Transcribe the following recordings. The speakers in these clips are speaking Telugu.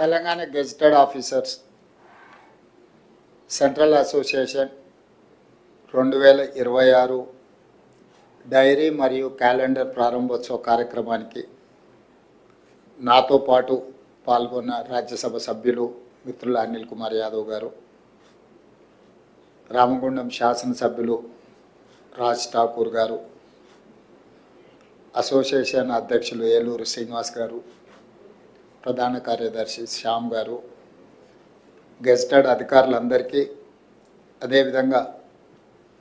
Telangana gazetted officers central association రెండు వేల ఇరవై ఆరు డైరీ మరియు క్యాలెండర్ ప్రారంభోత్సవ కార్యక్రమానికి నాతో పాటు పాల్గొన్న రాజ్యసభ సభ్యులు మిత్రులు అనిల్ కుమార్ యాదవ్ గారు రామగుండం శాసనసభ్యులు రాజ్ ఠాకూర్ గారు అసోసియేషన్ అధ్యక్షులు ఏలూరు శ్రీనివాస్ గారు ప్రధాన కార్యదర్శి శ్యామ్ గారు గెస్టెడ్ అధికారులందరికీ అదేవిధంగా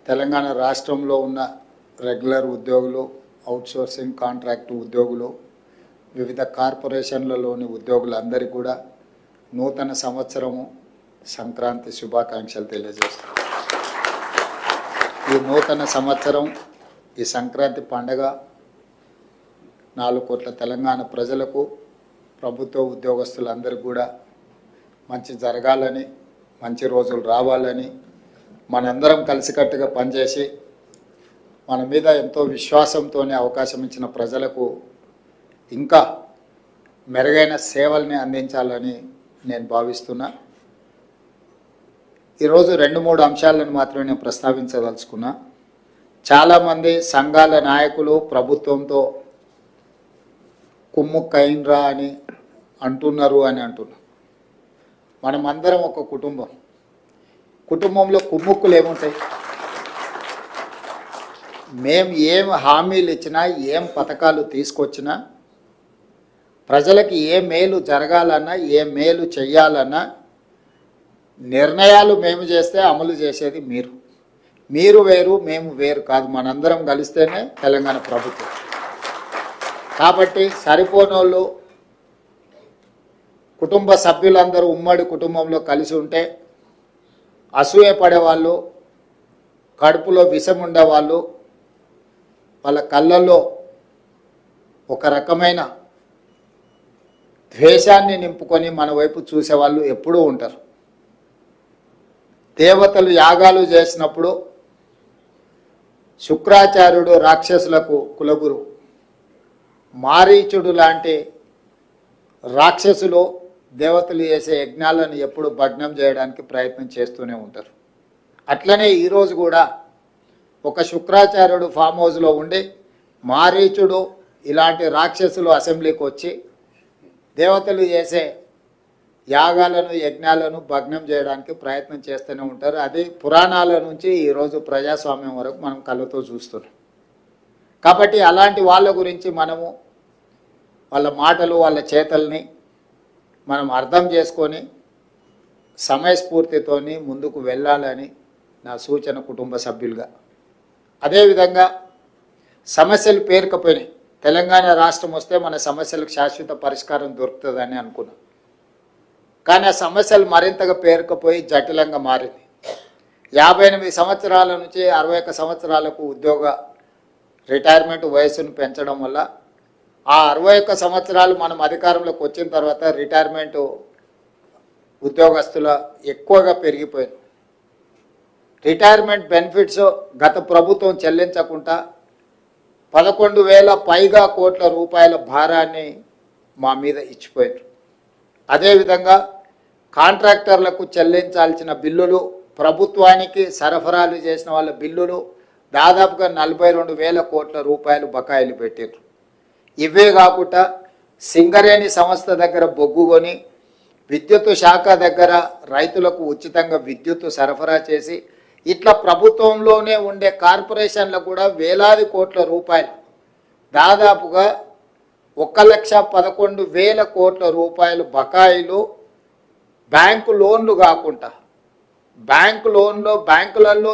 తెలంగాణ రాష్ట్రంలో ఉన్న రెగ్యులర్ ఉద్యోగులు అవుట్సోర్సింగ్ కాంట్రాక్ట్ ఉద్యోగులు వివిధ కార్పొరేషన్లలోని ఉద్యోగులందరికీ కూడా నూతన సంవత్సరము సంక్రాంతి శుభాకాంక్షలు తెలియజేస్తాం ఈ నూతన సంవత్సరం ఈ సంక్రాంతి పండగ నాలుగు కోట్ల తెలంగాణ ప్రజలకు ప్రభుత్వ ఉద్యోగస్తులందరూ కూడా మంచి జరగాలని మంచి రోజులు రావాలని మనందరం కలిసికట్టుగా పనిచేసి మన మీద ఎంతో విశ్వాసంతోనే అవకాశం ఇచ్చిన ప్రజలకు ఇంకా మెరుగైన సేవల్ని అందించాలని నేను భావిస్తున్నా. ఈరోజు రెండు మూడు అంశాలను మాత్రమే నేను ప్రస్తావించదలుచుకున్నా. చాలామంది సంఘాల నాయకులు ప్రభుత్వంతో కుమ్ముక్కైనరా అని అంటున్నారు అని అంటున్నారు మనం అందరం ఒక కుటుంబం. కుటుంబంలో కుమ్ముక్కులు ఏముంటాయి? మేము ఏం హామీలు ఇచ్చినా ఏం పథకాలు తీసుకొచ్చినా ప్రజలకి ఏ మేలు జరగాలన్నా ఏ మేలు చెయ్యాలన్నా నిర్ణయాలు మేము చేస్తే అమలు చేసేది మీరు. మీరు వేరు మేము వేరు కాదు. మనందరం కలిస్తేనే తెలంగాణ ప్రభుత్వం. కాబట్టి సరిపోనోళ్ళు కుటుంబ సభ్యులందరూ ఉమ్మడి కుటుంబంలో కలిసి ఉంటే అసూయ పడేవాళ్ళు కడుపులో విషం ఉండేవాళ్ళు వాళ్ళ కళ్ళల్లో ఒక రకమైన ద్వేషాన్ని నింపుకొని మన వైపు చూసేవాళ్ళు ఎప్పుడూ ఉంటారు. దేవతలు యాగాలు చేసినప్పుడు శుక్రాచార్యుడు రాక్షసులకు కులగురు మారీచుడు లాంటి రాక్షసులు దేవతలు చేసే యజ్ఞాలను ఎప్పుడు భగ్నం చేయడానికి ప్రయత్నం చేస్తూనే ఉంటారు. అట్లనే ఈరోజు కూడా ఒక శుక్రాచార్యుడు ఫామ్ హౌస్లో ఉండి మారీచుడు ఇలాంటి రాక్షసులు అసెంబ్లీకి వచ్చి దేవతలు చేసే యాగాలను యజ్ఞాలను భగ్నం చేయడానికి ప్రయత్నం చేస్తూనే ఉంటారు. అది పురాణాల నుంచి ఈరోజు ప్రజాస్వామ్యం వరకు మనం కళ్ళతో చూస్తున్నాం. కాబట్టి అలాంటి వాళ్ళ గురించి మనము వాళ్ళ మాటలు వాళ్ళ చేతల్ని మనం అర్థం చేసుకొని సమయస్ఫూర్తితోని ముందుకు వెళ్ళాలని నా సూచన కుటుంబ సభ్యులుగా. అదేవిధంగా సమస్యలు పేరుకపోయినాయి. తెలంగాణ రాష్ట్రం వస్తే మన సమస్యలకు శాశ్వత పరిష్కారం దొరుకుతుందని అనుకున్నాం. కానీ ఆ సమస్యలు మరింతగా పేరుకుపోయి జటిలంగా మారింది. యాభై ఎనిమిది సంవత్సరాల నుంచి అరవై ఒక్క సంవత్సరాలకు ఉద్యోగ రిటైర్మెంట్ వయసును పెంచడం వల్ల ఆ అరవై ఒక్క సంవత్సరాలు మనం అధికారంలోకి వచ్చిన తర్వాత రిటైర్మెంట్ ఉద్యోగస్తుల ఎక్కువగా పెరిగిపోయింది. రిటైర్మెంట్ బెనిఫిట్స్ గత ప్రభుత్వం చెల్లించకుండా పదకొండు వేల పైగా కోట్ల రూపాయల భారాన్ని మా మీద ఇచ్చిపోయారు. అదేవిధంగా కాంట్రాక్టర్లకు చెల్లించాల్సిన బిల్లులు ప్రభుత్వానికి సరఫరాలు చేసిన వాళ్ళ బిల్లులు దాదాపుగా నలభై రెండు వేల కోట్ల రూపాయలు బకాయిలు పెట్టారు ఇవే కాకుండా సింగరేణి సంస్థ దగ్గర బొగ్గు కొని విద్యుత్ శాఖ దగ్గర రైతులకు ఉచితంగా విద్యుత్ సరఫరా చేసి ఇట్లా ప్రభుత్వంలోనే ఉండే కార్పొరేషన్లకు కూడా వేలాది కోట్ల రూపాయలు దాదాపుగా ఒక లక్ష పదకొండు వేల కోట్ల రూపాయలు బకాయిలు బ్యాంకు లోన్లు కాకుండా బ్యాంకు లోన్లో బ్యాంకులలో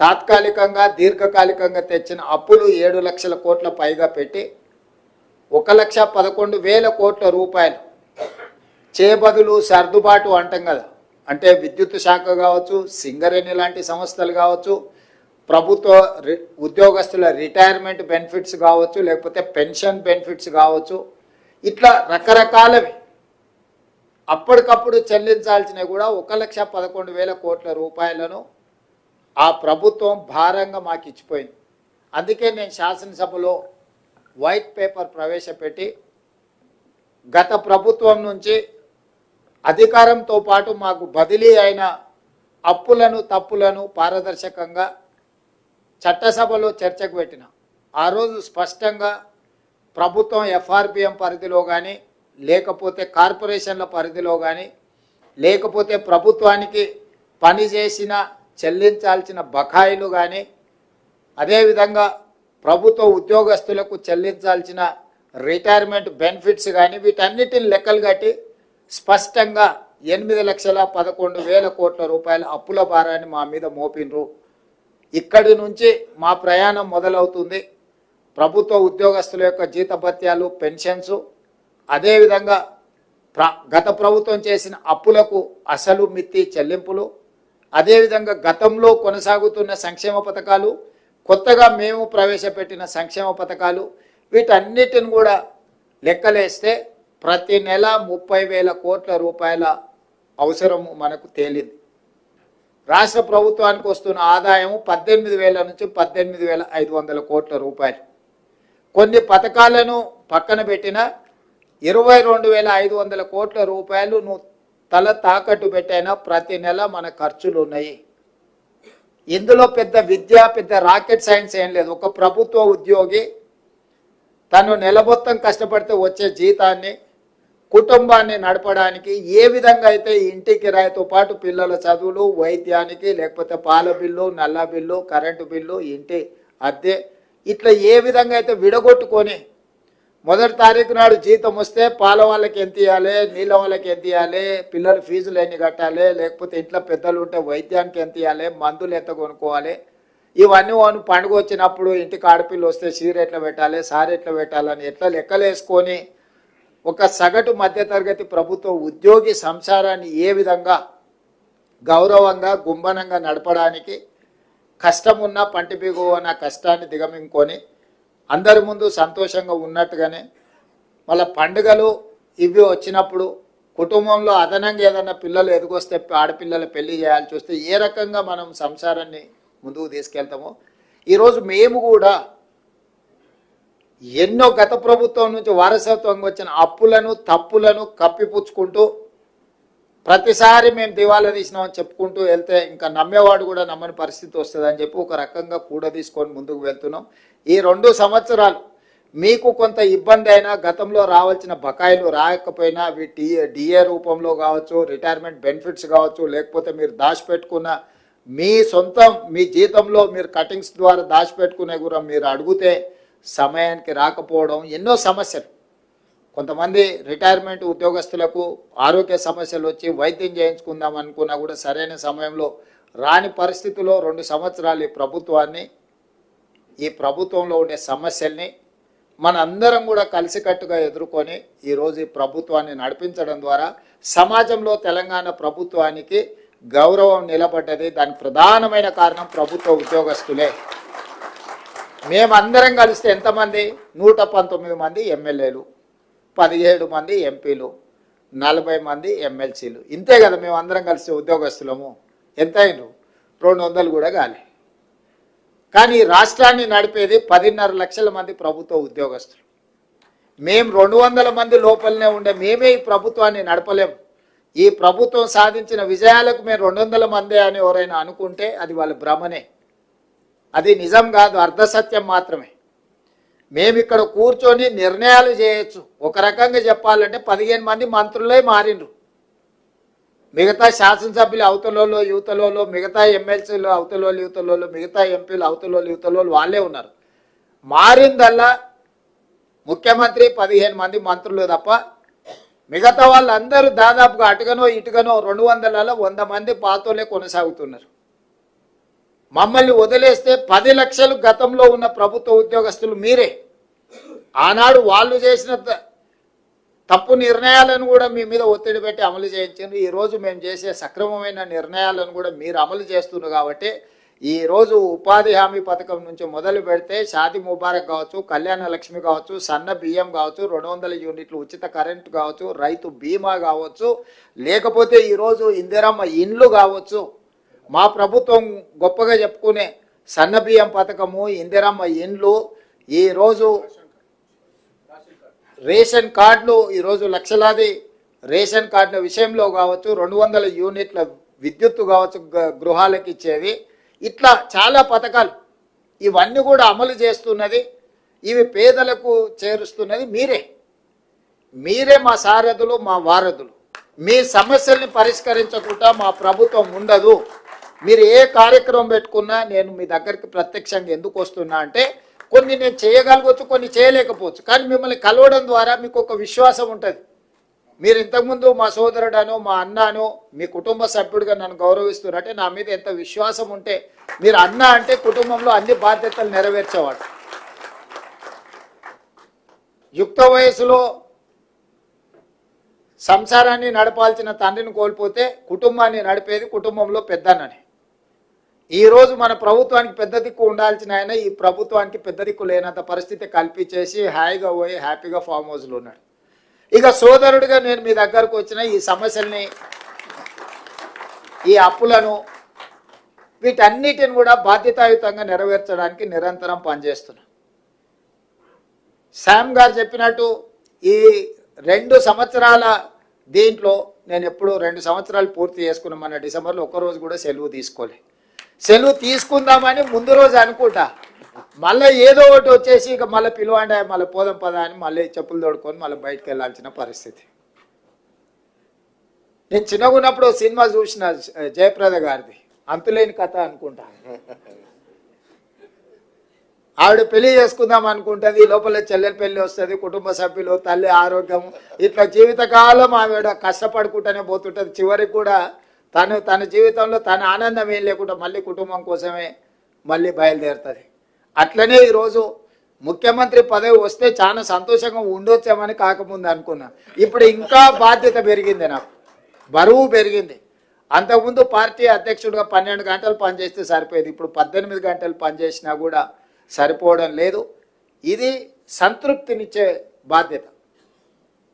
తాత్కాలికంగా దీర్ఘకాలికంగా తెచ్చిన అప్పులు ఏడు లక్షల కోట్ల పైగా పెట్టి ఒక లక్ష పదకొండు వేల కోట్ల రూపాయలు చేబదులు సర్దుబాటు అంటాం కదా. అంటే విద్యుత్ శాఖ కావచ్చు సింగరేణి లాంటి సంస్థలు కావచ్చు ప్రభుత్వ రి- ఉద్యోగస్తుల రిటైర్మెంట్ బెనిఫిట్స్ కావచ్చు లేకపోతే పెన్షన్ బెనిఫిట్స్ కావచ్చు ఇట్లా రకరకాలవి. అప్పటికప్పుడు చెల్లించాల్సినవి కూడా ఒక లక్ష పదకొండు వేల కోట్ల రూపాయలను ఆ ప్రభుత్వం భారంగా మాకు ఇచ్చిపోయింది. అందుకే నేను శాసనసభలో వైట్ పేపర్ ప్రవేశపెట్టి గత ప్రభుత్వం నుంచి అధికారంతో పాటు మాకు బదిలీ అయిన అప్పులను తప్పులను పారదర్శకంగా చట్టసభలో చర్చకు పెట్టిన. ఆ రోజు స్పష్టంగా ప్రభుత్వం ఎఫ్ఆర్పిఎం పరిధిలో కానీ లేకపోతే కార్పొరేషన్ల పరిధిలో కానీ లేకపోతే ప్రభుత్వానికి పని చేసిన చెల్లించాల్సిన బకాయిలు కానీ అదేవిధంగా ప్రభుత్వ ఉద్యోగస్తులకు చెల్లించాల్సిన రిటైర్మెంట్ బెనిఫిట్స్ కానీ వీటన్నిటిని లెక్కలు కట్టి స్పష్టంగా ఎనిమిది లక్షల పదకొండు వేల కోట్ల రూపాయల అప్పుల భారాన్ని మా మీద మోపినరు. ఇక్కడి నుంచి మా ప్రయాణం మొదలవుతుంది. ప్రభుత్వ ఉద్యోగస్తుల యొక్క జీతభత్యాలు పెన్షన్స్ అదేవిధంగా ప్ర గత ప్రభుత్వం చేసిన అప్పులకు అసలు మిత్తి చెల్లింపులు అదేవిధంగా గతంలో కొనసాగుతున్న సంక్షేమ పథకాలు కొత్తగా మేము ప్రవేశపెట్టిన సంక్షేమ పథకాలు వీటన్నిటిని కూడా లెక్కలేస్తే ప్రతి నెల ముప్పై వేల కోట్ల రూపాయల అవసరము మనకు తేలింది. రాష్ట్ర ప్రభుత్వానికి వస్తున్న ఆదాయం పద్దెనిమిది వేల నుంచి పద్దెనిమిది వేల ఐదు వందల కోట్ల రూపాయలు. కొన్ని పథకాలను పక్కన పెట్టిన ఇరవై రెండు వేల ఐదు వందల కోట్ల రూపాయలు నువ్వు తల తాకట్టు పెట్టైనా ప్రతి నెల మన ఖర్చులు ఉన్నాయి ఇందులో పెద్ద విద్య పెద్ద రాకెట్ సైన్స్ ఏం లేదు. ఒక ప్రభుత్వ ఉద్యోగి తను నెల మొత్తం కష్టపడితే వచ్చే జీతాన్ని కుటుంబాన్ని నడపడానికి ఏ విధంగా అయితే ఇంటి కిరాయితో పాటు పిల్లల చదువులు వైద్యానికి లేకపోతే పాల బిల్లు నల్ల బిల్లు కరెంటు బిల్లు ఇంటి అద్దె ఇట్లా ఏ విధంగా అయితే విడగొట్టుకొని మొదటి తారీఖు నాడు జీతం వస్తే పాల వాళ్ళకి ఎంత ఇవ్వాలి నీళ్ళ వాళ్ళకి ఎంత ఇవ్వాలి పిల్లల ఫీజులు ఎన్ని కట్టాలి లేకపోతే ఇంట్లో పెద్దలు ఉంటే వైద్యానికి ఎంత ఇవ్వాలి మందులు ఎంత కొనుక్కోవాలి. ఇవన్నీ వాను పండుగ వచ్చినప్పుడు ఇంటికి ఆడపిల్ల వస్తే చీర ఎట్లా పెట్టాలి సారి ఎట్లా పెట్టాలని ఎట్లా లెక్కలేసుకొని ఒక సగటు మధ్యతరగతి ప్రభుత్వ ఉద్యోగి సంసారాన్ని ఏ విధంగా గౌరవంగా గుంభనంగా నడపడానికి కష్టం ఉన్న పంటి బిగువన కష్టాన్ని దిగమింగుకొని అందరి ముందు సంతోషంగా ఉన్నట్టుగానే మళ్ళీ పండుగలు ఇవి వచ్చినప్పుడు కుటుంబంలో అదనంగా ఏదైనా పిల్లలు ఎదుగొస్తే ఆడపిల్లలు పెళ్ళి చేయాల్సి వస్తే ఏ రకంగా మనం సంసారాన్ని ముందుకు తీసుకెళ్తామో ఈరోజు మేము కూడా ఎన్నో గత ప్రభుత్వం నుంచి వారసత్వంగా వచ్చిన అప్పులను తప్పులను కప్పిపుచ్చుకుంటూ ప్రతిసారి మేము దివాలా తీసినామని చెప్పుకుంటూ వెళ్తే ఇంకా నమ్మేవాడు కూడా నమ్మని పరిస్థితి వస్తుందని చెప్పి ఒక రకంగా కూడ తీసుకొని ముందుకు వెళ్తున్నాం. ఈ రెండు సంవత్సరాలు మీకు కొంత ఇబ్బంది అయినా గతంలో రావాల్సిన బకాయిలు రాకపోయినా అవి టీఏ డిఏ రూపంలో కావచ్చు రిటైర్మెంట్ బెనిఫిట్స్ కావచ్చు లేకపోతే మీరు దాచిపెట్టుకున్న మీ సొంతం మీ జీతంలో మీరు కటింగ్స్ ద్వారా దాచిపెట్టుకునే కూడా మీరు అడిగితే సమయానికి రాకపోవడం ఎన్నో సమస్యలు. కొంతమంది రిటైర్మెంట్ ఉద్యోగస్తులకు ఆరోగ్య సమస్యలు వచ్చి వైద్యం చేయించుకుందాం అనుకున్నా కూడా సరైన సమయంలో రాని పరిస్థితిలో రెండు సంవత్సరాలు ఈ ప్రభుత్వాన్ని ఈ ప్రభుత్వంలో ఉండే సమస్యల్ని మన అందరం కూడా కలిసికట్టుగా ఎదుర్కొని ఈరోజు ఈ ప్రభుత్వాన్ని నడిపించడం ద్వారా సమాజంలో తెలంగాణ ప్రభుత్వానికి గౌరవం నిలబడ్డది. దానికి ప్రధానమైన కారణం ప్రభుత్వ ఉద్యోగస్తులే. మేమందరం కలిస్తే ఎంతమంది? నూట పంతొమ్మిది మంది ఎమ్మెల్యేలు. పదిహేడు మంది ఎంపీలు నలభై మంది ఎమ్మెల్సీలు. ఇంతే కదా మేము అందరం కలిసి ఉద్యోగస్తులము. ఎంత అయినరు? రెండు వందలు కూడా కాలే. కానీ ఈ రాష్ట్రాన్ని నడిపేది పదిన్నర లక్షల మంది ప్రభుత్వ ఉద్యోగస్తులు. మేము రెండు వందల మంది లోపలనే ఉండే మేమే ఈ ప్రభుత్వాన్ని నడపలేము ఈ ప్రభుత్వం సాధించిన విజయాలకు మేము రెండు వందల మందే అని ఎవరైనా అనుకుంటే అది వాళ్ళ భ్రమనే. అది నిజం కాదు అర్ధసత్యం మాత్రమే. మేము ఇక్కడ కూర్చొని నిర్ణయాలు చేయొచ్చు. ఒక రకంగా చెప్పాలంటే పదిహేను మంది మంత్రులే మారిండ్రు. మిగతా శాసనసభ్యులు అవతలలో యువతలలో మిగతా ఎమ్మెల్సీలు అవతలలో యువతలలో మిగతా ఎంపీలు అవతలలో యువతలలో వాళ్ళే ఉన్నారు. మారిందల్లా ముఖ్యమంత్రి పదిహేను మంది మంత్రులు తప్ప మిగతా వాళ్ళందరూ దాదాపుగా అటుగనో ఇటుగనో రెండు వందలలో వంద మంది పాతోలే కొనసాగుతున్నారు. మమ్మల్ని వదిలేస్తే పది లక్షలు గతంలో ఉన్న ప్రభుత్వ ఉద్యోగస్తులు మీరే. ఆనాడు వాళ్ళు చేసిన త- తప్పు నిర్ణయాలను కూడా మీ మీద ఒత్తిడి పెట్టి అమలు చేయించారు ఈరోజు మేము చేసే సక్రమమైన నిర్ణయాలను కూడా మీరు అమలు చేస్తున్నారు కాబట్టి ఈరోజు ఉపాధి హామీ పథకం నుంచి మొదలు పెడితే షాది ముబారక్ కావచ్చు కళ్యాణ లక్ష్మి కావచ్చు సన్న బియ్యం కావచ్చు రెండు వందల యూనిట్లు ఉచిత కరెంటు కావచ్చు రైతు బీమా కావచ్చు లేకపోతే ఈరోజు ఇందిరమ్మ ఇండ్లు కావచ్చు మా ప్రభుత్వం గొప్పగా చెప్పుకునే సన్న బియ్యం పథకము ఇందిరమ్మ ఇండ్లు ఈరోజు రేషన్ కార్డులు ఈరోజు లక్షలాది రేషన్ కార్డుల విషయంలో కావచ్చు రెండు వందల యూనిట్ల విద్యుత్తు కావచ్చు గృహాలకు ఇచ్చేది ఇట్లా చాలా పథకాలు. ఇవన్నీ కూడా అమలు చేస్తున్నది ఇవి పేదలకు చేరుస్తున్నది మీరే. మీరే మా సారథులు మా వారధులు. మీ సమస్యల్ని పరిష్కరించకుండా మా ప్రభుత్వం ఉండదు. మీరు ఏ కార్యక్రమం పెట్టుకున్నా నేను మీ దగ్గరికి ప్రత్యక్షంగా ఎందుకు వస్తున్నా అంటే కొన్ని నేను చేయగలగవచ్చు కొన్ని చేయలేకపోవచ్చు. కానీ మిమ్మల్ని కలవడం ద్వారా మీకు ఒక విశ్వాసం ఉంటుంది. మీరు ఇంతకుముందు మా సోదరుడను మా అన్నాను మీ కుటుంబ సభ్యుడిగా నన్ను గౌరవిస్తున్నారంటే నా మీద ఎంత విశ్వాసం ఉంటే మీరు అన్న అంటే కుటుంబంలో అన్ని బాధ్యతలు నెరవేర్చేవాడు. యుక్త వయసులో సంసారాన్ని నడపాల్సిన తండ్రిని కోల్పోతే కుటుంబాన్ని నడిపేది కుటుంబంలో పెద్దన్నని. ఈరోజు మన ప్రభుత్వానికి పెద్ద దిక్కు ఉండాల్సిన ఆయన ఈ ప్రభుత్వానికి పెద్ద దిక్కు లేనంత పరిస్థితి కల్పించేసి హాయిగా పోయి హ్యాపీగా ఫామ్ హౌస్లో ఉన్నాడు. ఇక సోదరుడిగా నేను మీ దగ్గరకు వచ్చిన ఈ సమస్యల్ని ఈ అప్పులను వీటన్నిటిని కూడా బాధ్యతాయుతంగా నెరవేర్చడానికి నిరంతరం పనిచేస్తున్నా. శామ్ గారు చెప్పినట్టు ఈ రెండు సంవత్సరాల దీంట్లో నేను ఎప్పుడు రెండు సంవత్సరాలు పూర్తి చేసుకున్నాం మన డిసెంబర్లో ఒక్కరోజు కూడా సెలవు తీసుకోలే. సెలవు తీసుకుందామని ముందు రోజు అనుకుంటా. మళ్ళీ ఏదో ఒకటి వచ్చేసి ఇక మళ్ళీ పిలువండి మళ్ళీ పోదాం పదా అని మళ్ళీ చెప్పులు తోడుకొని మళ్ళీ బయటకు వెళ్ళాల్సిన పరిస్థితి. నేను చిన్నగా ఉన్నప్పుడు సినిమా చూసిన జయప్రద గారిది. అంతులేని కథ అనుకుంటా. ఆవిడ పెళ్ళి చేసుకుందాం అనుకుంటుంది లోపల చెల్లెలు పెళ్ళి వస్తుంది కుటుంబ సభ్యులు తల్లి ఆరోగ్యం ఇట్లా జీవితకాలం ఆవిడ కష్టపడుకుంటూనే పోతుంటుంది. చివరికి కూడా తను తన జీవితంలో తన ఆనందం ఏం లేకుండా మళ్ళీ కుటుంబం కోసమే మళ్ళీ బయలుదేరుతుంది. అట్లనే ఈరోజు ముఖ్యమంత్రి పదవి వస్తే చాలా సంతోషంగా ఉండొచ్చామని కాకముందు అనుకున్నా. ఇప్పుడు ఇంకా బాధ్యత పెరిగింది నాకు. బరువు పెరిగింది. అంతకుముందు పార్టీ అధ్యక్షుడిగా పన్నెండు గంటలు పనిచేస్తే సరిపోయేది. ఇప్పుడు పద్దెనిమిది గంటలు పనిచేసినా కూడా సరిపోవడం లేదు. ఇది సంతృప్తినిచ్చే బాధ్యత.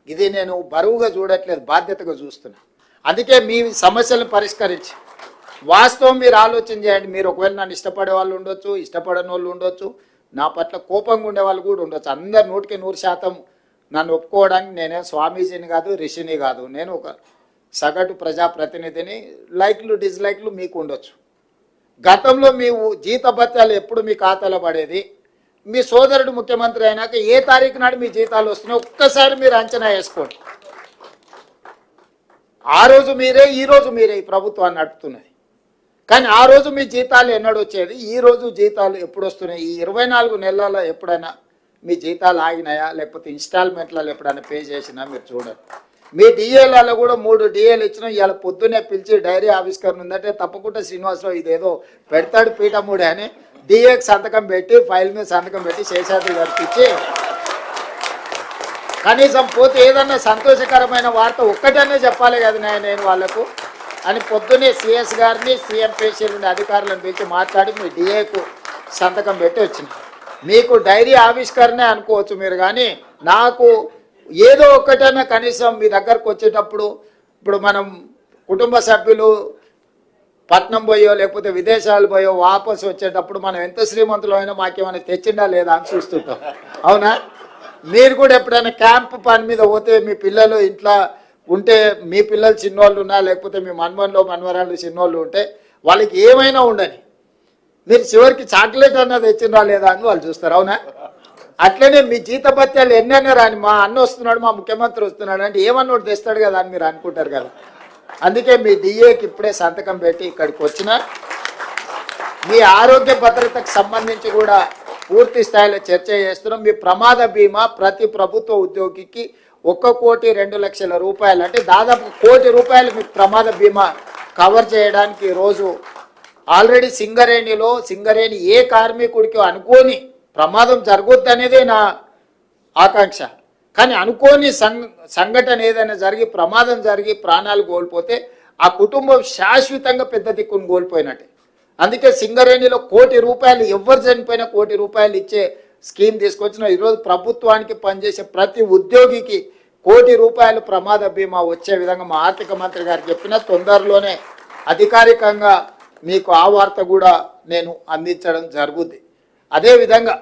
ఇది నేను బరువుగా చూడట్లేదు బాధ్యతగా చూస్తున్నా. అందుకే మీ సమస్యలను పరిష్కరించి. వాస్తవం మీరు ఆలోచన చేయండి. మీరు ఒకవేళ నన్ను ఇష్టపడే వాళ్ళు ఉండొచ్చు ఇష్టపడని వాళ్ళు ఉండొచ్చు నా పట్ల కోపంగా ఉండే వాళ్ళు కూడా ఉండొచ్చు. అందరు నూటికి నూరు శాతం నన్ను ఒప్పుకోవడానికి నేనే స్వామీజీని కాదు రిషిని కాదు. నేను ఒక సగటు ప్రజాప్రతినిధిని లైక్లు డిస్లైక్లు మీకు ఉండొచ్చు. గతంలో మీ జీతభత్యాలు ఎప్పుడు మీ ఖాతాలో పడేది? మీ సోదరుడు ముఖ్యమంత్రి అయినాక ఏ తారీఖు నాడు మీ జీతాలు వస్తున్నాయి? ఒక్కసారి మీరు అంచనా వేసుకోండి. ఆ రోజు మీరే ఈ రోజు మీరే ఈ ప్రభుత్వాన్ని నడుపుతున్నది. కానీ ఆ రోజు మీ జీతాలు ఎన్నడు వచ్చేది? ఈ రోజు జీతాలు ఎప్పుడు వస్తున్నాయి ఈ ఇరవై నాలుగు నెలల్లో ఎప్పుడైనా మీ జీతాలు ఆగినాయా? లేకపోతే ఇన్స్టాల్మెంట్లలో ఎప్పుడైనా పే చేసినా మీరు చూడరు. మీ డిఏలలో కూడా మూడు డిఏలు ఇచ్చినా ఇవాళ పొద్దున్నే పిలిచి డైరీ ఆవిష్కరణ ఉందంటే తప్పకుండా శ్రీనివాసరావు ఇదేదో పెడతాడు పీఠముడే అని డిఏకి సంతకం పెట్టి ఫైల్ మీద సంతకం పెట్టి శేషాద్రి గారికి ఇచ్చి కనీసం పోతే ఏదన్నా సంతోషకరమైన వార్త ఒక్కటనే చెప్పాలి కదా నేను వాళ్ళకు వాళ్ళకు. అని పొద్దున్నే సిఎస్ గారిని సీఎం పేషీల అధికారులను పిలిచి మాట్లాడి మీ డిఏకు సంతకం పెట్టి వచ్చిన. మీకు డైరీ ఆవిష్కరణే అనుకోవచ్చు మీరు కానీ నాకు ఏదో ఒక్కటైనా కనీసం మీ దగ్గరకు వచ్చేటప్పుడు ఇప్పుడు మనం కుటుంబ సభ్యులు పట్నం పోయో లేకపోతే విదేశాలు పోయో వాపసు వచ్చేటప్పుడు మనం ఎంత శ్రీమంతులు అయినా మాకేమైనా తెచ్చిండా లేదా అని చూస్తుంటాం. అవునా? మీరు కూడా ఎప్పుడైనా క్యాంప్ పని మీద పోతే మీ పిల్లలు ఇంట్లో ఉంటే మీ పిల్లలు చిన్నవాళ్ళు ఉన్నా లేకపోతే మీ మన్మన్లో మన్మరాళ్ళు చిన్నవాళ్ళు ఉంటే వాళ్ళకి ఏమైనా ఉండని. మీరు చివరికి చాక్లెట్ అన్నది తెచ్చినా లేదా అని వాళ్ళు చూస్తారు అవునా? అట్లనే మీ జీతభత్యాలు ఎన్నైనా రాని మా అన్న వస్తున్నాడు మా ముఖ్యమంత్రి వస్తున్నాడు అంటే ఏమన్నా ఒకటి తెస్తాడు కదా అని మీరు అనుకుంటారు కదా. అందుకే మీ డిఏకి ఇప్పుడే సంతకం పెట్టి ఇక్కడికి వచ్చిన. మీ ఆరోగ్య భద్రతకు సంబంధించి కూడా పూర్తి స్థాయిలో చర్చ చేస్తున్నాం. మీ ప్రమాద బీమా ప్రతి ప్రభుత్వ ఉద్యోగికి ఒక్క కోటి రెండు లక్షల రూపాయలు. అంటే దాదాపు కోటి రూపాయలు మీకు ప్రమాద బీమా కవర్ చేయడానికి రోజు ఆల్రెడీ సింగరేణిలో సింగరేణి ఏ కార్మికుడికి అనుకోని ప్రమాదం జరగొద్దు అనేది నా ఆకాంక్ష. కానీ అనుకోని సంఘటన ఏదైనా జరిగి ప్రమాదం జరిగి ప్రాణాలు కోల్పోతే ఆ కుటుంబం శాశ్వతంగా పెద్ద దిక్కును కోల్పోయినట్టే. అందుకే సింగరేణిలో కోటి రూపాయలు ఎవరు చనిపోయినా కోటి రూపాయలు ఇచ్చే స్కీమ్ తీసుకొచ్చిన ఈరోజు ప్రభుత్వానికి పనిచేసే ప్రతి ఉద్యోగికి కోటి రూపాయలు ప్రమాద బీమా వచ్చే విధంగా మా ఆర్థిక మంత్రి గారు చెప్పిన తొందరలోనే అధికారికంగా మీకు ఆ వార్త కూడా నేను అందించడం జరుగుద్ది. అదేవిధంగా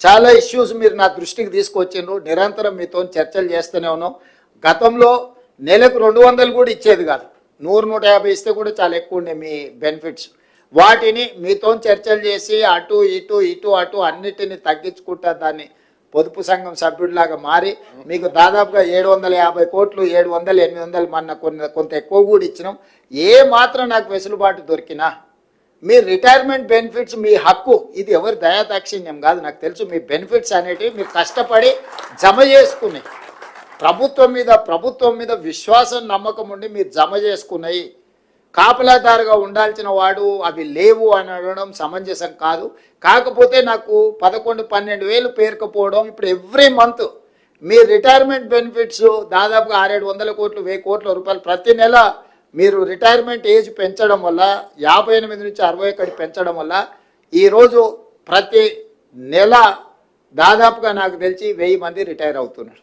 చాలా ఇష్యూస్ మీరు నా దృష్టికి తీసుకొచ్చిండ్రు నిరంతరం మీతో చర్చలు చేస్తూనే ఉన్నాం. గతంలో నెలకు రెండు వందలు కూడా ఇచ్చేది కాదు. నూరు నూట యాభై ఇస్తే కూడా చాలా ఎక్కువ ఉండే మీ బెనిఫిట్స్. వాటిని మీతో చర్చలు చేసి అటు ఇటు ఇటు అటు అన్నిటిని తగ్గించుకుంటా దాన్ని పొదుపు సంఘం సభ్యుడిలాగా మారి మీకు దాదాపుగా ఏడు వందల యాభై కోట్లు ఏడు వందలు ఎనిమిది వందలు మొన్న కొన్ని కొంత ఎక్కువ కూడా ఇచ్చినాం. ఏ మాత్రం నాకు వెసులుబాటు దొరికినా మీ రిటైర్మెంట్ బెనిఫిట్స్ మీ హక్కు ఇది ఎవరి దయాదాక్షిణ్యం కాదు నాకు తెలుసు మీ బెనిఫిట్స్ అనేటివి మీరు కష్టపడి జమ చేసుకుని ప్రభుత్వం మీద ప్రభుత్వం మీద విశ్వాసం నమ్మకం ఉండి మీరు జమ చేసుకున్నాయి. కాపలాదారుగా ఉండాల్సిన వాడు అవి లేవు అని అనడం సమంజసం కాదు. కాకపోతే నాకు పదకొండు పన్నెండు వేలు పేరుకపోవడం ఇప్పుడు ఎవ్రీ మంత్ మీ రిటైర్మెంట్ బెనిఫిట్స్ దాదాపుగా ఆరేడు వందల కోట్లు వెయ్యి కోట్ల రూపాయలు ప్రతి నెల మీరు రిటైర్మెంట్ ఏజ్ పెంచడం వల్ల యాభై ఎనిమిది నుంచి అరవై ఒకటి పెంచడం వల్ల ఈరోజు ప్రతి నెల దాదాపుగా నాకు తెలిసి వెయ్యి మంది రిటైర్ అవుతున్నారు.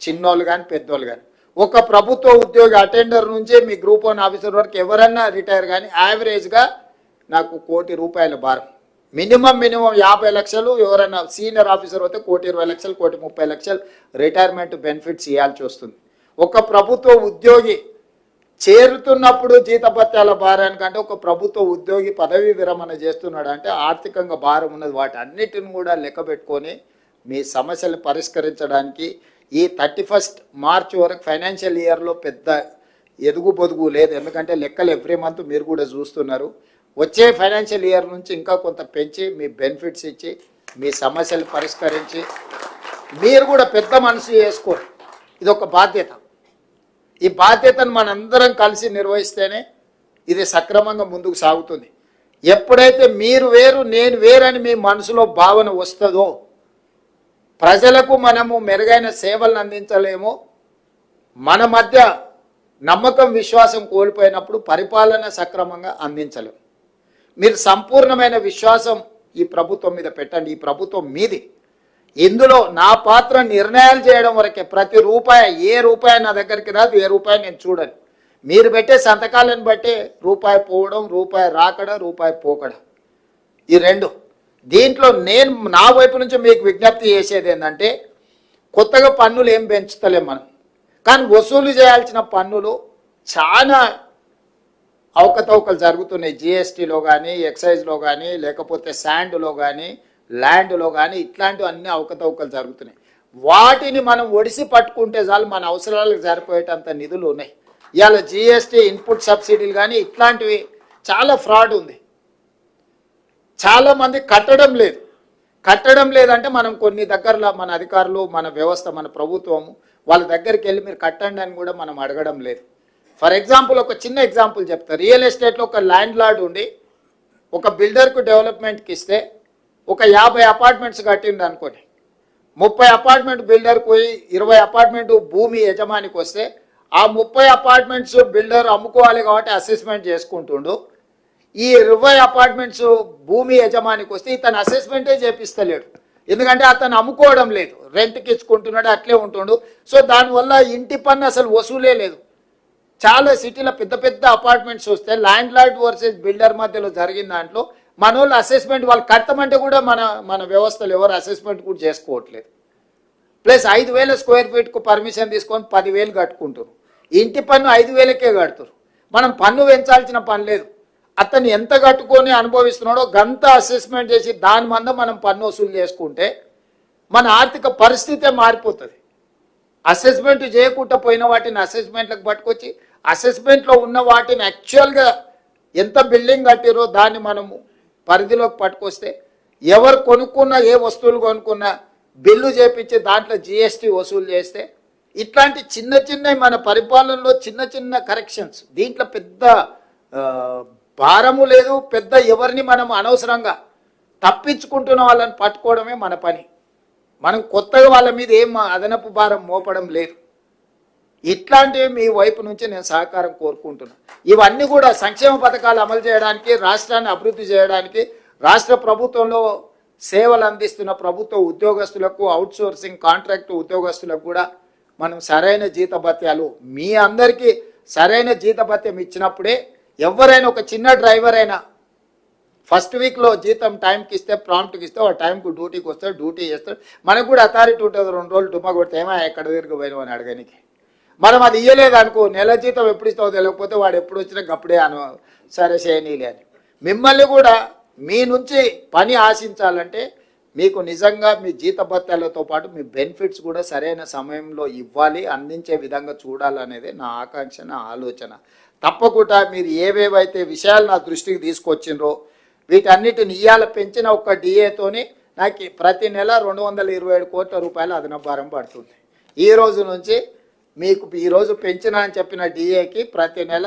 చిన్నోళ్ళు కానీ పెద్దోళ్ళు కానీ ఒక ప్రభుత్వ ఉద్యోగి అటెండర్ నుంచి మీ గ్రూప్ వన్ ఆఫీసర్ వరకు ఎవరన్నా రిటైర్ కానీ యావరేజ్గా నాకు కోటి రూపాయల భారం. మినిమం మినిమం యాభై లక్షలు ఎవరైనా సీనియర్ ఆఫీసర్ అయితే కోటి ఇరవై లక్షలు కోటి ముప్పై లక్షలు రిటైర్మెంట్ బెనిఫిట్స్ ఇవ్వాల్సి వస్తుంది. ఒక ప్రభుత్వ ఉద్యోగి చేరుతున్నప్పుడు జీతభత్యాల భారానికంటే ఒక ప్రభుత్వ ఉద్యోగి పదవీ విరమణ చేస్తున్నాడు అంటే ఆర్థికంగా భారం ఉన్నది. వాటి అన్నిటిని కూడా లెక్క పెట్టుకొని మీ సమస్యలు పరిష్కరించడానికి ఈ థర్టీ ఫస్ట్ మార్చ్ వరకు ఫైనాన్షియల్ ఇయర్లో పెద్ద ఎదుగు పొదుగు లేదు. ఎందుకంటే లెక్కలు ఎవ్రీ మంత్ మీరు కూడా చూస్తున్నారు. వచ్చే ఫైనాన్షియల్ ఇయర్ నుంచి ఇంకా కొంత పెంచి మీ బెనిఫిట్స్ ఇచ్చి మీ సమస్యలు పరిష్కరించి మీరు కూడా పెద్ద మనసు చేసుకోరు ఇది ఒక బాధ్యత. ఈ బాధ్యతను మనందరం కలిసి నిర్వహిస్తేనే ఇది సక్రమంగా ముందుకు సాగుతుంది. ఎప్పుడైతే మీరు వేరు నేను వేరని మీ మనసులో భావన వస్తుందో ప్రజలకు మనము మెరుగైన సేవలను అందించలేము. మన మధ్య నమ్మకం విశ్వాసం కోల్పోయినప్పుడు పరిపాలన సక్రమంగా అందించలేము. మీరు సంపూర్ణమైన విశ్వాసం ఈ ప్రభుత్వం మీద పెట్టండి. ఈ ప్రభుత్వం మీది. ఇందులో నా పాత్ర నిర్ణయాలు చేయడం వరకే. ప్రతి రూపాయి ఏ రూపాయి నా దగ్గరికి రాదు ఏ రూపాయి నేను చూడను. మీరు పెట్టే సంతకాలను బట్టే రూపాయి పోవడం రూపాయి రాకడ రూపాయి పోకడ. ఈ రెండు. దీంట్లో నేను నా వైపు నుంచి మీకు విజ్ఞప్తి చేసేది ఏంటంటే కొత్తగా పన్నులు ఏం పెంచుతలేం మనం. కానీ వసూలు చేయాల్సిన పన్నులు చాలా అవకతవకలు జరుగుతున్నాయి. జిఎస్టీలో కానీ ఎక్సైజ్లో కానీ లేకపోతే శాండ్లో కానీ ల్యాండ్లో కానీ ఇట్లాంటివి అన్ని అవకతవకలు జరుగుతున్నాయి. వాటిని మనం ఒడిసి పట్టుకుంటే చాలు మన అవసరాలకు సరిపోయేటంత నిధులు ఉన్నాయి. ఇవాళ జిఎస్టీ ఇన్పుట్ సబ్సిడీలు కానీ ఇట్లాంటివి చాలా ఫ్రాడ్ ఉంది. చాలా మంది కట్టడం లేదు. కట్టడం లేదంటే మనం కొన్ని దగ్గరలో మన అధికారులు మన వ్యవస్థ మన ప్రభుత్వము వాళ్ళ దగ్గరికి వెళ్ళి మీరు కట్టండి అని కూడా మనం అడగడం లేదు. ఫర్ ఎగ్జాంపుల్ ఒక చిన్న ఎగ్జాంపుల్ చెప్తా. రియల్ ఎస్టేట్లో ఒక ల్యాండ్ లార్డ్ ఉండి ఒక బిల్డర్కు డెవలప్మెంట్కి ఇస్తే ఒక యాభై అపార్ట్మెంట్స్ కట్టిండు అనుకోండి. ముప్పై అపార్ట్మెంట్ బిల్డర్కి పోయి ఇరవై అపార్ట్మెంట్ భూమి యజమానికి వస్తే ఆ ముప్పై అపార్ట్మెంట్స్ బిల్డర్ అమ్ముకోవాలి కాబట్టి అసెస్మెంట్ చేసుకుంటుండు. ఈ ఇరవై అపార్ట్మెంట్స్ భూమి యజమానికి వస్తే ఇతను అసెస్మెంటే చేపిస్తలేడు. ఎందుకంటే అతను అమ్ముకోవడం లేదు. రెంట్కి ఇచ్చుకుంటున్నాడు అట్లే ఉంటుండు. సో దానివల్ల ఇంటి పన్ను అసలు వసూలే లేదు. చాలా సిటీలో పెద్ద పెద్ద అపార్ట్మెంట్స్ వస్తే ల్యాండ్ లార్డ్ వర్సెస్ బిల్డర్ మధ్యలో జరిగిన దాంట్లో మన వాళ్ళు అసెస్మెంట్ వాళ్ళు కట్టమంటే కూడా మన మన వ్యవస్థలు ఎవరు అసెస్మెంట్ కూడా చేసుకోవట్లేదు. ప్లస్ ఐదు వేల స్క్వేర్ ఫీట్కు పర్మిషన్ తీసుకొని పదివేలు కట్టుకుంటారు ఇంటి పన్ను ఐదు వేలకే కడుతురు మనం పన్ను పెంచాల్సిన పని లేదు. అతను ఎంత కట్టుకొని అనుభవిస్తున్నాడో గంత అసెస్మెంట్ చేసి దాని మంద మనం పన్ను వసూలు చేసుకుంటే మన ఆర్థిక పరిస్థితే మారిపోతుంది. అసెస్మెంట్ చేయకుండా పోయిన వాటిని అసెస్మెంట్లకు పట్టుకొచ్చి అసెస్మెంట్లో ఉన్న వాటిని యాక్చువల్గా ఎంత బిల్డింగ్ కట్టిరో దాన్ని మనము పరిధిలోకి పట్టుకొస్తే ఎవరు కొనుక్కున్నా ఏ వస్తువులు కొనుక్కున్నా బిల్లు చేపించి దాంట్లో జిఎస్టీ వసూలు చేస్తే ఇట్లాంటి చిన్న చిన్న మన పరిపాలనలో చిన్న చిన్న కరెక్షన్స్ దీంట్లో పెద్ద భారము లేదు పెద్ద ఎవరిని మనం అనవసరంగా తప్పించుకుంటున్న వాళ్ళని పట్టుకోవడమే మన పని. మనం కొత్తగా వాళ్ళ మీద ఏం అదనపు భారం మోపడం లేదు. ఇట్లాంటివి మీ వైపు నుంచి నేను సహకారం కోరుకుంటున్నాను ఇవన్నీ కూడా సంక్షేమ పథకాలు అమలు చేయడానికి రాష్ట్రాన్ని అభివృద్ధి చేయడానికి రాష్ట్ర ప్రభుత్వంలో సేవలు అందిస్తున్న ప్రభుత్వ ఉద్యోగస్తులకు అవుట్సోర్సింగ్ కాంట్రాక్ట్ ఉద్యోగస్తులకు కూడా మనం సరైన జీతభత్యాలు మీ అందరికీ సరైన జీతభత్యం ఇచ్చినప్పుడే ఎవరైనా ఒక చిన్న డ్రైవర్ అయినా ఫస్ట్ వీక్లో జీతం టైంకి ఇస్తే ప్రాంప్ట్కి ఇస్తే ఆ టైంకు డ్యూటీకి వస్తాడు డ్యూటీ చేస్తాడు. మనకు కూడా అథారిటీ ఉంటుంది రెండు రోజులు డుమ్మా కొడితే ఏమో ఎక్కడ తిరిగి పోయినావు అని అడగనికి. మనం అది ఇయ్యలేదు అనుకో నెల జీతం ఎప్పుడు ఇస్తావో తెలియకపోతే వాడు ఎప్పుడు వచ్చినా అప్పుడే అను సరే చేయనీలే అని. మిమ్మల్ని కూడా మీ నుంచి పని ఆశించాలంటే మీకు నిజంగా మీ జీతభత్యాలతో పాటు మీ బెనిఫిట్స్ కూడా సరైన సమయంలో ఇవ్వాలి అందించే విధంగా చూడాలనేది నా ఆకాంక్ష నా ఆలోచన. తప్పకుండా మీరు ఏవేవైతే విషయాలు నా దృష్టికి తీసుకొచ్చిండ్రో వీటన్నిటిని ఇయ్యాల పెంచిన ఒక్క డిఏతోని నాకు ప్రతి నెల రెండు వందల ఇరవై ఏడు కోట్ల రూపాయల అదన భారం పడుతుంది. ఈ రోజు నుంచి మీకు ఈరోజు పెంచిన అని చెప్పిన డిఏకి ప్రతి నెల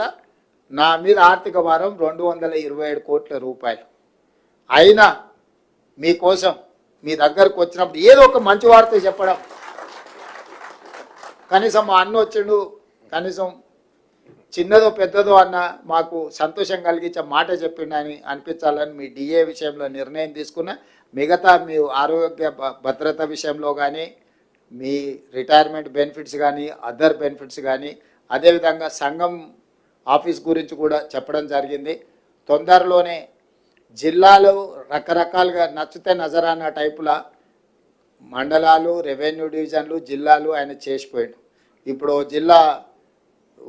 నా మీద ఆర్థిక భారం రెండు వందల ఇరవై ఏడు కోట్ల రూపాయలు. అయినా మీకోసం మీ దగ్గరకు వచ్చినప్పుడు ఏదో ఒక మంచి వార్త చెప్పడం. కనీసం మా అన్న వచ్చిండు కనీసం చిన్నదో పెద్దదో అన్న మాకు సంతోషం కలిగించే మాట చెప్పిండు అని అనిపించాలని మీ డిఏ విషయంలో నిర్ణయం తీసుకున్న మిగతా మీ ఆరోగ్య భ- భద్రత విషయంలో కానీ మీ రిటైర్మెంట్ బెనిఫిట్స్ కానీ అదర్ బెనిఫిట్స్ కానీ అదేవిధంగా సంఘం ఆఫీస్ గురించి కూడా చెప్పడం జరిగింది. తొందరలోనే జిల్లాలో రకరకాలుగా నచ్చితే నజరానా టైపులా మండలాలు రెవెన్యూ డివిజన్లు జిల్లాలు ఆయన చేసిపోయాడు. ఇప్పుడు జిల్లా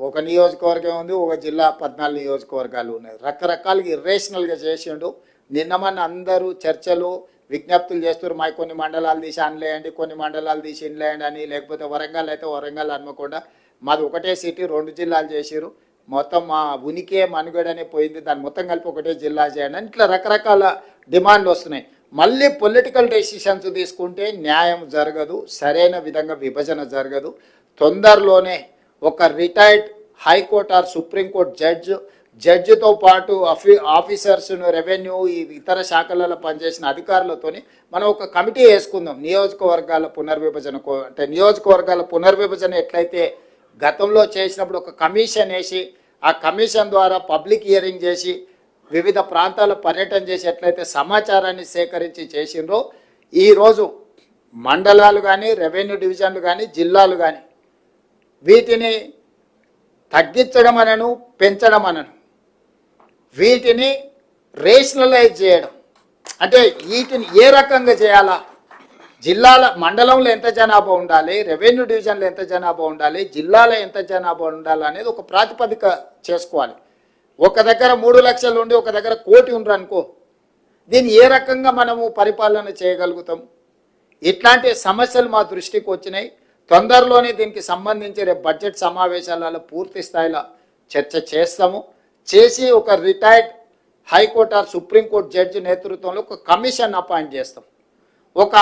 ఒక నియోజకవర్గం ఉంది ఒక జిల్లా పద్నాలుగు నియోజకవర్గాలు ఉన్నాయి. రకరకాలుగా ఇర్రేషనల్గా చేసిండు. నిన్న మన అందరూ చర్చలు విజ్ఞప్తులు చేస్తారు మా కొన్ని మండలాలు తీసి అనలేయండి కొన్ని మండలాలు తీసి ఇన్లేయండి అని. లేకపోతే వరంగల్ అయితే వరంగల్ అనకుండా మాది ఒకటే సిటీ రెండు జిల్లాలు చేసిరు మొత్తం మా ఉనికే మనుగడనే పోయింది. దాన్ని మొత్తం కలిపి ఒకటే జిల్లా చేయండి అని ఇట్లా రకరకాల డిమాండ్లు వస్తున్నాయి. మళ్ళీ పొలిటికల్ డెసిషన్స్ తీసుకుంటే న్యాయం జరగదు సరైన విధంగా విభజన జరగదు. తొందరలోనే ఒక retired high court or supreme court judge జడ్జితో పాటు అఫీ ఆఫీసర్స్ను రెవెన్యూ ఈ ఇతర శాఖలలో పనిచేసిన అధికారులతోని మనం ఒక కమిటీ వేసుకుందాం. నియోజకవర్గాల పునర్విభజన కో- అంటే నియోజకవర్గాల పునర్విభజన ఎట్లయితే గతంలో చేసినప్పుడు ఒక కమిషన్ వేసి ఆ కమిషన్ ద్వారా పబ్లిక్ హియరింగ్ చేసి వివిధ ప్రాంతాల పర్యటన చేసి ఎట్లయితే సమాచారాన్ని సేకరించి చేసిండ్రో ఈరోజు మండలాలు కానీ రెవెన్యూ డివిజన్లు కానీ జిల్లాలు కానీ వీటిని తగ్గించడం అనను పెంచడం అనను వీటిని రేషనలైజ్ చేయడం. అంటే వీటిని ఏ రకంగా చేయాలా? జిల్లాల మండలంలో ఎంత జనాభా ఉండాలి? రెవెన్యూ డివిజన్లో ఎంత జనాభా ఉండాలి? జిల్లాలో ఎంత జనాభా ఉండాలి అనేది ఒక ప్రాతిపదిక చేసుకోవాలి. ఒక దగ్గర మూడు లక్షలు ఉండి ఒక దగ్గర కోటి ఉండరు అనుకో దీన్ని ఏ రకంగా మనము పరిపాలన చేయగలుగుతాం? ఇట్లాంటి సమస్యలు మా దృష్టికి వచ్చినాయి. తొందరలోనే దీనికి సంబంధించి రేపు బడ్జెట్ సమావేశాలలో పూర్తి స్థాయిలో చర్చ చేస్తాము. చేసి ఒక retired high court or supreme court judge నేతృత్వంలో ఒక కమిషన్ అపాయింట్ చేస్తాం. ఒక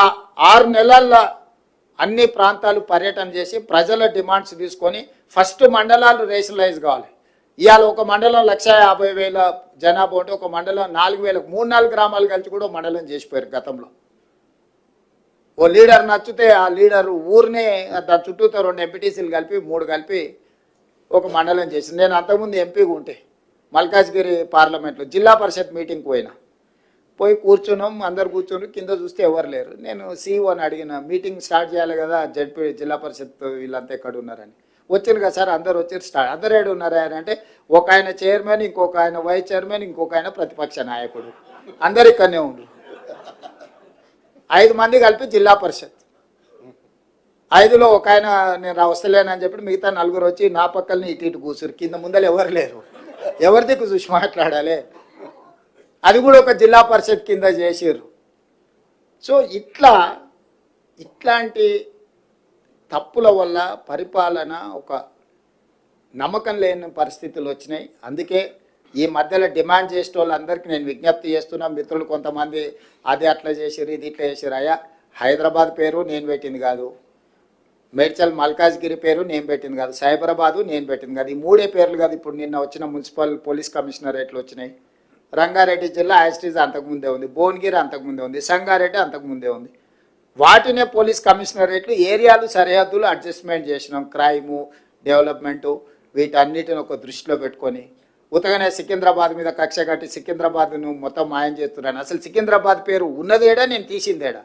ఆరు నెలల్లో అన్ని ప్రాంతాలు పర్యటన చేసి ప్రజల డిమాండ్స్ తీసుకొని ఫస్ట్ మండలాలు రేషనలైజ్ కావాలి. ఇవాళ ఒక మండలం లక్ష యాభై వేల జనాభా ఉంటే ఒక మండలం నాలుగు వేలకు మూడు నాలుగు గ్రామాలు కలిసి కూడా మండలం చేసిపోయారు గతంలో. ఓ లీడర్ నచ్చితే ఆ లీడర్ ఊరినే దాని చుట్టూతో రెండు ఎంపీటీసీలు కలిపి మూడు కలిపి ఒక మండలం చేసింది. నేను అంతకుముందు ఎంపీగా ఉంటే మల్కాజ్గిరి పార్లమెంట్లో జిల్లా పరిషత్ మీటింగ్కి పోయినా. పోయి కూర్చున్నాం అందరు కూర్చుని కింద చూస్తే ఎవరు లేరు. నేను సీఈఓని అడిగిన మీటింగ్ స్టార్ట్ చేయాలి కదా జడ్పీ జిల్లా పరిషత్ వీళ్ళంతా ఎక్కడ ఉన్నారని. వచ్చారు కదా సార్ అందరు వచ్చారు స్టార్ట్. అందరు ఏడు ఉన్నారా అని అంటే ఒక ఆయన చైర్మన్ ఇంకొక ఆయన వైస్ చైర్మన్ ఇంకొక ఆయన ప్రతిపక్ష నాయకుడు. అందరు ఇక్కడనే ఉండరు. ఐదు మంది కలిపి జిల్లా పరిషత్. ఐదులో ఒక ఆయన నేను రా వస్తలేనని చెప్పి మిగతా నలుగురు వచ్చి నా పక్కల్ని ఇటు ఇటు కూర్చురు కింద ముందర ఎవరు లేరు. ఎవరి దిక్కు చూసి మాట్లాడాలి? అది కూడా ఒక జిల్లా పరిషత్ కింద చేసిర్రు. సో ఇట్లా ఇట్లాంటి తప్పుల వల్ల పరిపాలన ఒక నమ్మకం లేని పరిస్థితులు వచ్చినాయి. అందుకే ఈ మధ్యలో డిమాండ్ చేసే వాళ్ళందరికీ నేను విజ్ఞప్తి చేస్తున్నా మిత్రులు కొంతమంది అది అట్లా చేసిర్రు ఇది ఇట్లా చేసిర్రు. అయ్యా హైదరాబాద్ పేరు నేను పెట్టింది కాదు. మేడ్చల్ మల్కాజ్గిరి పేరు నేను పెట్టింది కాదు. సైబరాబాదు నేను పెట్టింది కాదు. ఈ మూడే పేర్లు కాదు ఇప్పుడు నిన్న వచ్చిన మున్సిపల్ పోలీస్ కమిషనరేట్లు వచ్చినాయి. రంగారెడ్డి జిల్లా యాస్టీజ్ అంతకుముందే ఉంది. భువనగిరి అంతకుముందే ఉంది. సంగారెడ్డి అంతకుముందే ఉంది. వాటినే పోలీస్ కమిషనరేట్లు ఏరియాలు సరిహద్దులు అడ్జస్ట్మెంట్ చేసినాం. క్రైము డెవలప్మెంటు వీటన్నిటిని ఒక దృష్టిలో పెట్టుకొని ఉతగనే సికింద్రాబాద్ మీద కక్ష కట్టి సికింద్రాబాద్ను మొత్తం మాయం చేస్తున్నాను అసలు సికింద్రాబాద్ పేరు ఉన్నదేడా నేను తీసిందేడా?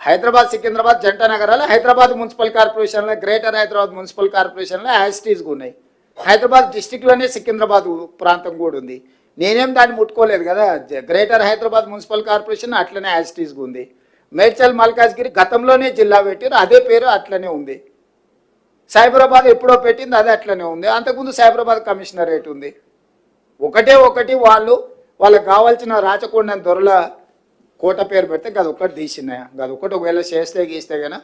హైదరాబాద్ సికింద్రాబాద్ జంట నగరాలు హైదరాబాద్ మున్సిపల్ కార్పొరేషన్లో గ్రేటర్ హైదరాబాద్ మున్సిపల్ కార్పొరేషన్లో యాసిటీస్గా ఉన్నాయి హైదరాబాద్ డిస్టిక్లోనే సికింద్రాబాద్ ప్రాంతం కూడా ఉంది. నేనేం దాన్ని ముట్టుకోలేదు కదా? గ్రేటర్ హైదరాబాద్ మున్సిపల్ కార్పొరేషన్ అట్లనే యాసిటీస్గా ఉంది మేడ్చల్ మల్కాజ్గిరి గతంలోనే జిల్లా పెట్టారు అదే పేరు అట్లనే ఉంది. సైబరాబాద్ ఎప్పుడో పెట్టింది అది అట్లనే ఉంది. అంతకుముందు సైబరాబాద్ కమిషనరేట్ ఉంది. ఒకటే ఒకటి వాళ్ళు వాళ్ళకి కావాల్సిన రాచకొండ దొరల కోట పేరు పెడితే గది ఒక్కటి తీసినాయి గది ఒకటి ఒకవేళ చేస్తే గీస్తే కానీ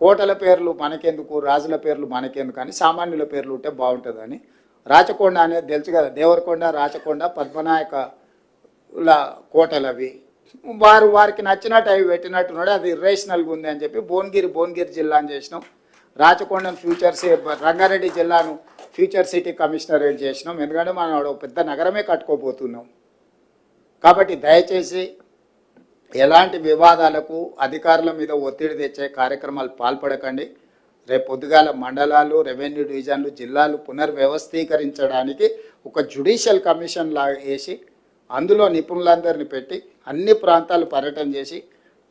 కోటల పేర్లు మనకెందుకు రాజుల పేర్లు మనకెందుకు అని సామాన్యుల పేర్లు ఉంటే బాగుంటుందని. రాచకొండ అనేది తెలుసు కదా దేవరకొండ రాచకొండ పద్మనాయక కోటలు అవి. వారు వారికి నచ్చినట్టు అవి పెట్టినట్టున్నాడు. అది ఇర్రేషనల్గా ఉంది అని చెప్పి భువనగిరి భువనగిరి జిల్లా అని చేసినాం. రాచకొండం ఫ్యూచర్ రంగారెడ్డి జిల్లాను ఫ్యూచర్ సిటీ కమిషనరేట్ చేసినాం. ఎందుకంటే మనం ఒక పెద్ద నగరమే కట్టుకోబోతున్నాం. కాబట్టి దయచేసి ఎలాంటి వివాదాలకు అధికారుల మీద ఒత్తిడి తెచ్చే కార్యక్రమాలు పాల్పడకండి. రేపు పొద్దుగాల మండలాలు రెవెన్యూ డివిజన్లు జిల్లాలు పునర్వ్యవస్థీకరించడానికి ఒక జుడిషియల్ కమిషన్ లాగా వేసి అందులో నిపుణులందరిని పెట్టి అన్ని ప్రాంతాలు పర్యటన చేసి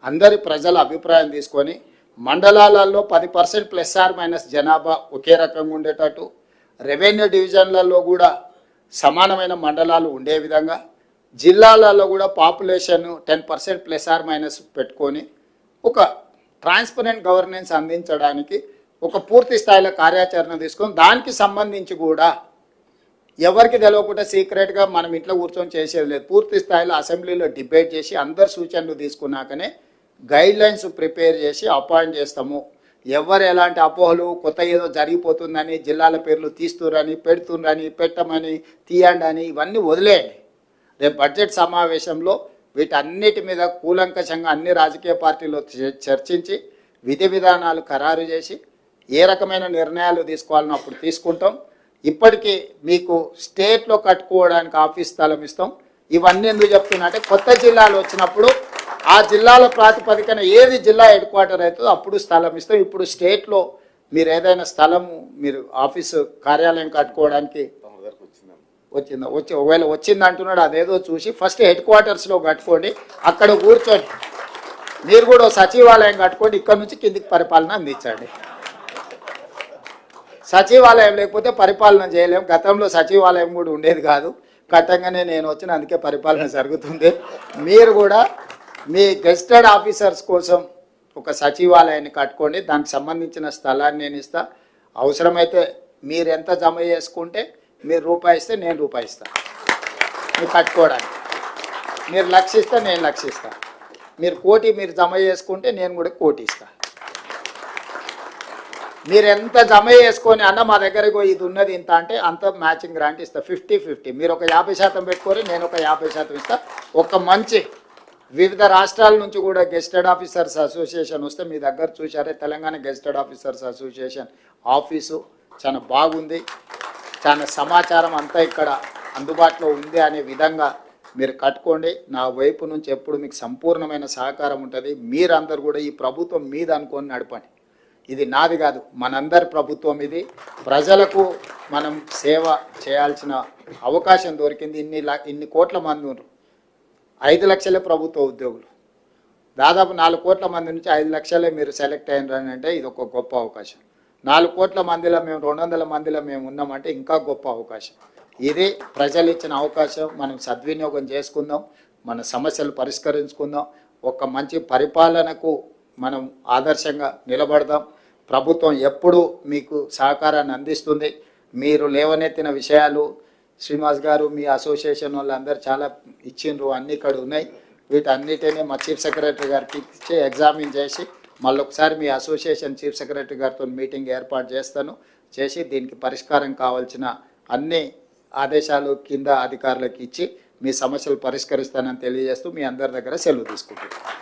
అందరి ప్రజల అభిప్రాయం తీసుకొని మండలాలలో పది పర్సెంట్ ప్లస్ ఆర్ మైనస్ జనాభా ఒకే రకంగా ఉండేటట్టు రెవెన్యూ డివిజన్లలో కూడా సమానమైన మండలాలు ఉండే విధంగా జిల్లాలలో కూడా population ten percent plus or minus పెట్టుకొని ఒక ట్రాన్స్పరెంట్ గవర్నెన్స్ అందించడానికి ఒక పూర్తి స్థాయిలో కార్యాచరణ తీసుకొని దానికి సంబంధించి కూడా ఎవరికి తెలవకుండా సీక్రెట్గా మనం ఇంట్లో కూర్చొని చేసేది లేదు. పూర్తి స్థాయిలో అసెంబ్లీలో డిబేట్ చేసి అందరు సూచనలు తీసుకున్నాకనే గైడ్ లైన్స్ ప్రిపేర్ చేసి అపాయింట్ చేస్తాము. ఎవరు ఎలాంటి అపోహలు కొత్త ఏదో జరిగిపోతుందని జిల్లాల పేర్లు తీస్తురని పెడుతుండ్రని పెట్టమని తీయండి అని ఇవన్నీ వదిలేయండి. రేపు బడ్జెట్ సమావేశంలో వీటన్నిటి మీద కూలంకషంగా అన్ని రాజకీయ పార్టీలు చర్చించి విధి విధానాలు ఖరారు చేసి ఏ రకమైన నిర్ణయాలు తీసుకోవాలని అప్పుడు తీసుకుంటాం. ఇప్పటికీ మీకు స్టేట్లో కట్టుకోవడానికి ఆఫీస్ స్థలం ఇస్తాం. ఇవన్నీ ఎందుకు చెప్తున్నా అంటే కొత్త జిల్లాలు వచ్చినప్పుడు ఆ జిల్లాల ప్రాతిపదికన ఏది జిల్లా హెడ్ క్వార్టర్ అవుతుందో అప్పుడు స్థలం ఇస్తాం. ఇప్పుడు స్టేట్లో మీరు ఏదైనా స్థలము మీరు ఆఫీసు కార్యాలయం కట్టుకోవడానికి వచ్చిందా? వచ్చి ఒకవేళ వచ్చింది అంటున్నాడు అదేదో చూసి ఫస్ట్ హెడ్ క్వార్టర్స్లో కట్టుకోండి అక్కడ కూర్చొని మీరు కూడా సచివాలయం కట్టుకోండి ఇక్కడ నుంచి కిందికి పరిపాలన అందించండి. సచివాలయం లేకపోతే పరిపాలన చేయలేం. గతంలో సచివాలయం కూడా ఉండేది కాదు. కట్టంగానే నేను వచ్చిన అందుకే పరిపాలన జరుగుతుంది. మీరు కూడా మీ గెస్టెడ్ ఆఫీసర్స్ కోసం ఒక సచివాలయాన్ని కట్టుకోండి. దానికి సంబంధించిన స్థలాన్ని నేను ఇస్తా. అవసరమైతే మీరు ఎంత జమ చేసుకుంటే మీరు రూపాయి ఇస్తే నేను రూపాయి మీరు కట్టుకోవడానికి. మీరు లక్షిస్తే నేను లక్షిస్తా మీరు కోటి మీరు జమ చేసుకుంటే నేను కూడా కోటి ఇస్తా. మీరు ఎంత జమ చేసుకొని అన్న మా దగ్గరకు ఇది ఉన్నది ఇంత అంటే అంత మ్యాచింగ్ గ్రాంట్ ఇస్తా. Fifty fifty. మీరు ఒక యాభై శాతం పెట్టుకొని నేను ఒక యాభై శాతం ఇస్తా. ఒక మంచి వివిధ రాష్ట్రాల నుంచి కూడా గెస్టెడ్ ఆఫీసర్స్ అసోసియేషన్ వస్తే మీ దగ్గర చూసారే Telangana gazetted officers association office చాలా బాగుంది. చాలా సమాచారం అంతా ఇక్కడ అందుబాటులో ఉంది అనే విధంగా మీరు కట్టుకోండి. నా వైపు నుంచి ఎప్పుడు మీకు సంపూర్ణమైన సహకారం ఉంటుంది. మీరందరూ కూడా ఈ ప్రభుత్వం మీద అనుకొని నడపండి. ఇది నాది కాదు మనందరి ప్రభుత్వం ఇది. ప్రజలకు మనం సేవ చేయాల్సిన అవకాశం దొరికింది. ఇన్ని ఇన్ని కోట్ల మంది ఉన్నారు. ఐదు లక్షలే ప్రభుత్వ ఉద్యోగులు. దాదాపు నాలుగు కోట్ల మంది నుంచి ఐదు లక్షలే మీరు సెలెక్ట్ అయినారని అంటే ఇది ఒక గొప్ప అవకాశం. నాలుగు కోట్ల మందిలో మేము రెండు వందల మందిలో మేము ఉన్నామంటే ఇంకా గొప్ప అవకాశం. ఇది ప్రజలు ఇచ్చిన అవకాశం. మనం సద్వినియోగం చేసుకుందాం. మన సమస్యలు పరిష్కరించుకుందాం. ఒక మంచి పరిపాలనకు మనం ఆదర్శంగా నిలబడదాం. ప్రభుత్వం ఎప్పుడు మీకు సహకారాన్ని అందిస్తుంది. మీరు లేవనెత్తిన విషయాలు శ్రీనివాస్ గారు మీ అసోసియేషన్ వాళ్ళందరూ చాలా ఇచ్చిండ్రు అన్ని ఇక్కడ ఉన్నాయి. వీటన్నిటినీ మా చీఫ్ సెక్రటరీ గారికి ఇచ్చి ఎగ్జామిన్ చేసి మళ్ళీ ఒకసారి మీ అసోసియేషన్ చీఫ్ సెక్రటరీ గారితో మీటింగ్ ఏర్పాటు చేస్తాను. చేసి దీనికి పరిష్కారం కావాల్సిన అన్ని ఆదేశాలు కింద అధికారులకు ఇచ్చి మీ సమస్యలు పరిష్కరిస్తానని తెలియజేస్తూ మీ అందరి దగ్గర సెలవు తీసుకుంటున్నాను.